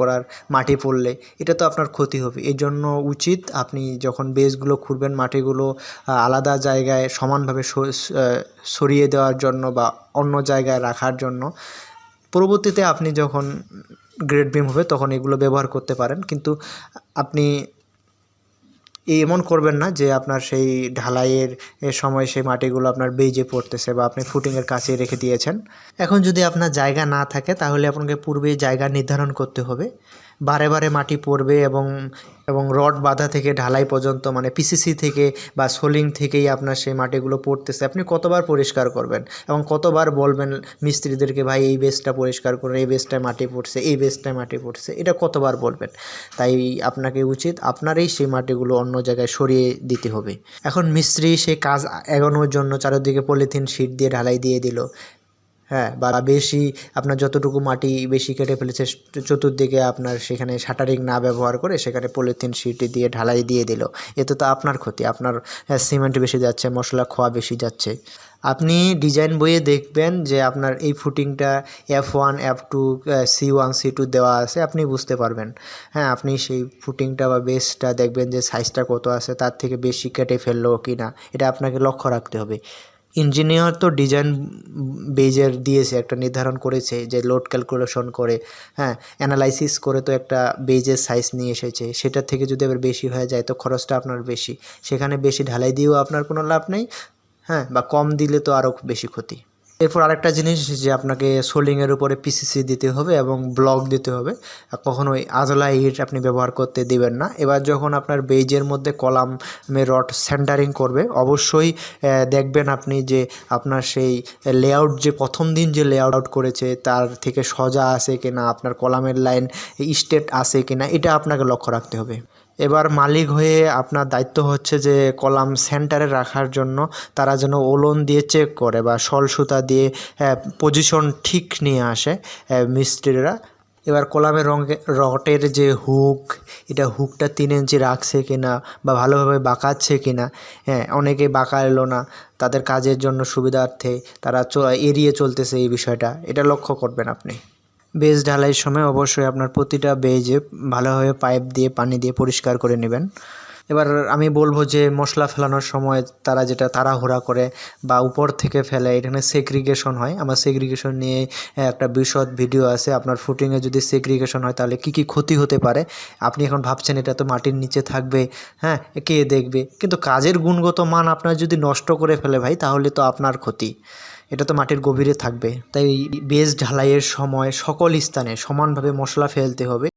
করার মাটি পড়লে এটা তো আপনার ক্ষতি হবে। এই জন্য উচিত আপনি যখন বেসগুলো খুঁড়বেন মাটিগুলো আলাদা জায়গায় সমানভাবে সরিয়ে দেওয়ার জন্য বা অন্য জায়গায় রাখার জন্য, পরবর্তীতে আপনি যখন গ্রেড বিম হবে তখন এগুলো ব্যবহার করতে পারেন। কিন্তু আপনি এমন করবেন না যে আপনার সেই ঢালাইয়ের সময় সেই মাটিগুলো আপনার বেজে পড়তেছে বা আপনি ফুটিংয়ের কাছে রেখে দিয়েছেন। এখন যদি আপনার জায়গা না থাকে, তাহলে আপনাকে পূর্বে জায়গা নির্ধারণ করতে হবে। বারে বারে মাটি পড়বে এবং এবং রড বাঁধা থেকে ঢালাই পর্যন্ত মানে পিসিসি থেকে বা সোলিং থেকেই আপনার সেই মাটিগুলো পড়তেছে। আপনি কতবার পরিষ্কার করবেন? এবং কতবার বলবেন মিস্ত্রিদেরকে, ভাই, এই বেসটা পরিষ্কার করুন, এই বেসটায় মাটি পড়ছে, এই বেসটায় মাটি পড়ছে এটা কতবার বলবেন? তাই আপনাকে উচিত আপনারই সেই মাটিগুলো অন্য জায়গায় সরিয়ে দিতে হবে। এখন মিস্ত্রি সেই কাজ এগোনোর জন্য চারিদিকে পলিথিন শিট দিয়ে ঢালাই দিয়ে দিল। হ্যাঁ বা বেশি আপনার যতটুকু মাটি বেশি কেটে ফেলেছে চতুর্দিকে আপনার সেখানে শাটারিং না ব্যবহার করে সেখানে পলিথিন শিট দিয়ে ঢালাই দিয়ে দিল। এতে তো আপনার ক্ষতি আপনার হ্যাঁ, সিমেন্ট বেশি যাচ্ছে মশলা খোয়া বেশি যাচ্ছে। আপনি ডিজাইন বইয়ে দেখবেন যে আপনার এই ফুটিংটা F one F two C one C two দেওয়া আছে আপনি বুঝতে পারবেন। হ্যাঁ আপনি সেই ফুটিংটা বা বেসটা দেখবেন যে সাইজটা কত আছে তার থেকে বেশি কেটে ফেলল কি না এটা আপনাকে লক্ষ্য রাখতে হবে। ইঞ্জিনিয়ার তো ডিজাইন বেজের দিয়েছে, একটা নির্ধারণ করেছে যে লোড ক্যালকুলেশন করে হ্যাঁ অ্যানালাইসিস করে তো একটা বেজের সাইজ নিয়ে এসেছে সেটা থেকে যদি আবার বেশি হয়ে যায় তো খরচটা আপনার বেশি। সেখানে বেশি ঢালাই দিয়েও আপনার কোনো লাভ নেই হ্যাঁ বা কম দিলে তো আরও বেশি ক্ষতি। এরপর আরেকটা জিনিস যে আপনাকে সোলিংয়ের উপরে পিসিসি দিতে হবে এবং ব্লক দিতে হবে। কখনোই আজলা ইট আপনি ব্যবহার করতে দিবেন না। এবার যখন আপনার বেজের মধ্যে কলামে রড সেন্টারিং করবে, অবশ্যই দেখবেন আপনি যে আপনার সেই লেআউট যে প্রথম দিন যে লেআউট করেছে, তার থেকে সজা আছে কিনা, আপনার কলামের লাইন স্টেট আছে কিনা, এটা আপনাকে লক্ষ্য রাখতে হবে। এবার মালিক হয়ে আপনার দায়িত্ব হচ্ছে যে কলাম সেন্টারে রাখার জন্য তারা যেন ওলন দিয়ে চেক করে বা সল সুতা দিয়ে পজিশন ঠিক নিয়ে আসে মিস্ত্রিরা। এবার কলামের রঙে, রটের যে হুক এটা হুকটা তিন ইঞ্চি রাখছে কিনা বা ভালোভাবে বাঁকাচ্ছে কিনা হ্যাঁ অনেকে বাঁকা এলো না, তাদের কাজের জন্য সুবিধার্থে তারা এড়িয়ে চলতেছে এই বিষয়টা। এটা লক্ষ্য করবেন আপনি। বেজ ঢালাইয়ের সময় অবশ্যই আপনার প্রতিটা বেজে ভালোভাবে পাইপ দিয়ে, পানি দিয়ে পরিষ্কার করে নেবেন। এবার আমি বলব যে মশলা ফেলানোর সময় তারা যেটা তাড়াহুড়া করে বা উপর থেকে ফেলে এখানে সেগ্রিগেশন হয়। আমার সেগ্রিগেশন নিয়ে একটা বিশদ ভিডিও আছে। আপনার ফুটিংয়ে যদি সেগ্রিগেশন হয়, তাহলে কি কি ক্ষতি হতে পারে? আপনি এখন ভাবছেন এটা তো মাটির নিচে থাকবে হ্যাঁ কে দেখবে? কিন্তু কাজের গুণগত মান আপনার যদি নষ্ট করে ফেলে ভাই, তাহলে তো আপনার ক্ষতি। এটা তো মাটির গভীরে থাকবে। তাই বেস ঢালাইয়ের সময় সকল স্থানে সমানভাবে মশলা ফেলতে হবে।